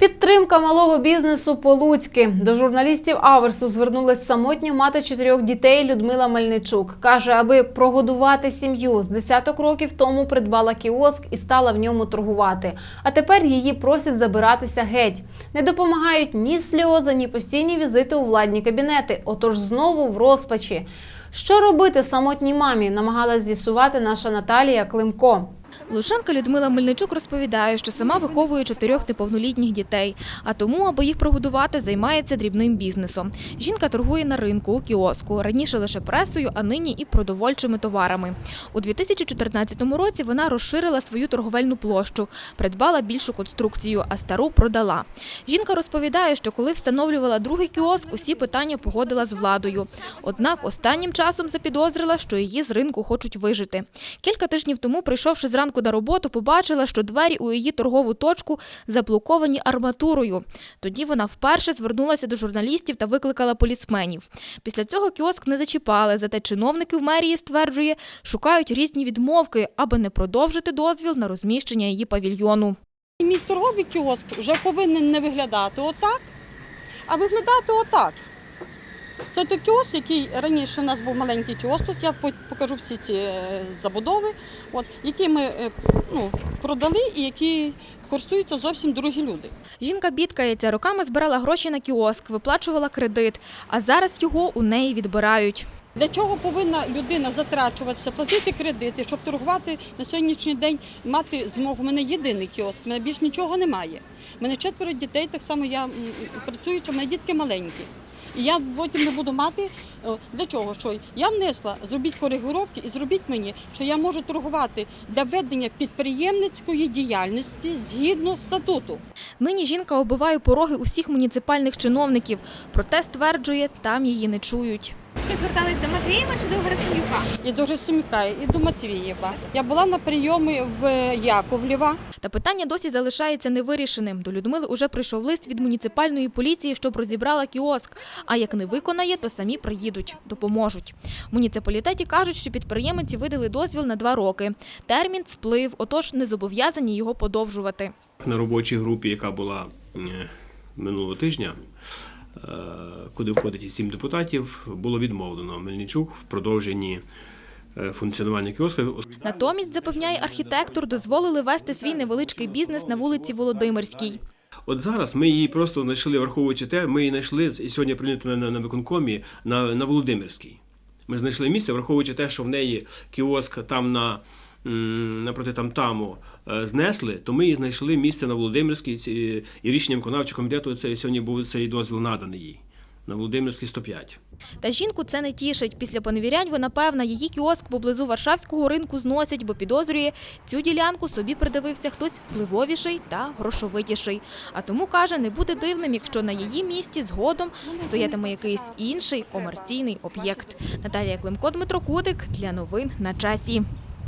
Підтримка малого бізнесу по-луцьки. До журналістів Аверсу звернулась самотня мати чотирьох дітей Людмила Мельничук. Каже, аби прогодувати сім'ю, з десяток років тому придбала кіоск і стала в ньому торгувати. А тепер її просять забиратися геть. Не допомагають ні сльози, ні постійні візити у владні кабінети. Отож знову в розпачі. Що робити самотній мамі? Намагалась з'ясувати наша Наталія Климко. Лучанка Людмила Мельничук розповідає, що сама виховує чотирьох неповнолітніх дітей, а тому, аби їх прогодувати, займається дрібним бізнесом. Жінка торгує на ринку у кіоску, раніше лише пресою, а нині і продовольчими товарами. У 2014 році вона розширила свою торговельну площу, придбала більшу конструкцію, а стару продала. Жінка розповідає, що коли встановлювала другий кіоск, усі питання погодила з владою. Однак останнім часом запідозрила, що її з ринку хочуть вижити. Кілька тижнів тому, прийшовши зранку на роботу, побачила, що двері у її торгову точку заблоковані арматурою. Тоді вона вперше звернулася до журналістів та викликала полісменів. Після цього кіоск не зачіпали, зате чиновники в мерії стверджує, шукають різні відмовки, аби не продовжити дозвіл на розміщення її павільйону. Мій торговий кіоск вже повинен не виглядати отак, а виглядати отак. Це той кіоск, який раніше у нас був маленький кіоск, тут я по- покажу всі ці е, забудови, от, які ми е, ну, продали і які користуються зовсім другі люди. Жінка бідкається, роками збирала гроші на кіоск, виплачувала кредит, а зараз його у неї відбирають. Для чого повинна людина затрачуватися, платити кредити, щоб торгувати на сьогоднішній день, мати змогу. У мене єдиний кіоск, у мене більш нічого немає. У мене четверо дітей, так само я м, працююча, у мене дітки маленькі. І я потім не буду мати для чого? Що я внесла, зробіть коригуровки і зробіть мені, що я можу торгувати для ведення підприємницької діяльності згідно статуту. Нині жінка оббиває пороги усіх муніципальних чиновників, проте стверджує, там її не чують. Ви звертались до Матвієва чи до Герасим'юка? І до Герасимюка, і до Матвієва. Я була на прийомі в Яковлєва. Та питання досі залишається невирішеним. До Людмили уже прийшов лист від муніципальної поліції, щоб розібрала кіоск. А як не виконає, то самі приїдуть, допоможуть. В муніципалітеті кажуть, що підприємці видали дозвіл на два роки. Термін сплив, отож не зобов'язані його подовжувати. На робочій групі, яка була е, минулого тижня, е, куди входить сім депутатів, було відмовлено Мельничук в продовженні е, функціонування кіоска. Натомість, запевняє архітектор, дозволили вести свій невеличкий бізнес на вулиці Володимирській. От зараз ми її просто знайшли, враховуючи те, ми її знайшли і сьогодні прийнято на, на, виконкомі на, на Володимирській. Ми знайшли місце, враховуючи те, що в неї кіоск там на. Напроти там таму е, знесли, то ми її знайшли місце на Володимирській і рішенням виконавчого комітету це сьогодні був цей дозвіл наданий їй на Володимирській 105. Та жінку це не тішить. Після поневірянь вона певна, її кіоск поблизу Варшавського ринку зносять, бо підозрює, цю ділянку собі придивився хтось впливовіший та грошовитіший. А тому каже, не буде дивним, якщо на її місці згодом стоятиме якийсь інший комерційний об'єкт. Наталія Климко, Дмитро Кудик для новин на часі.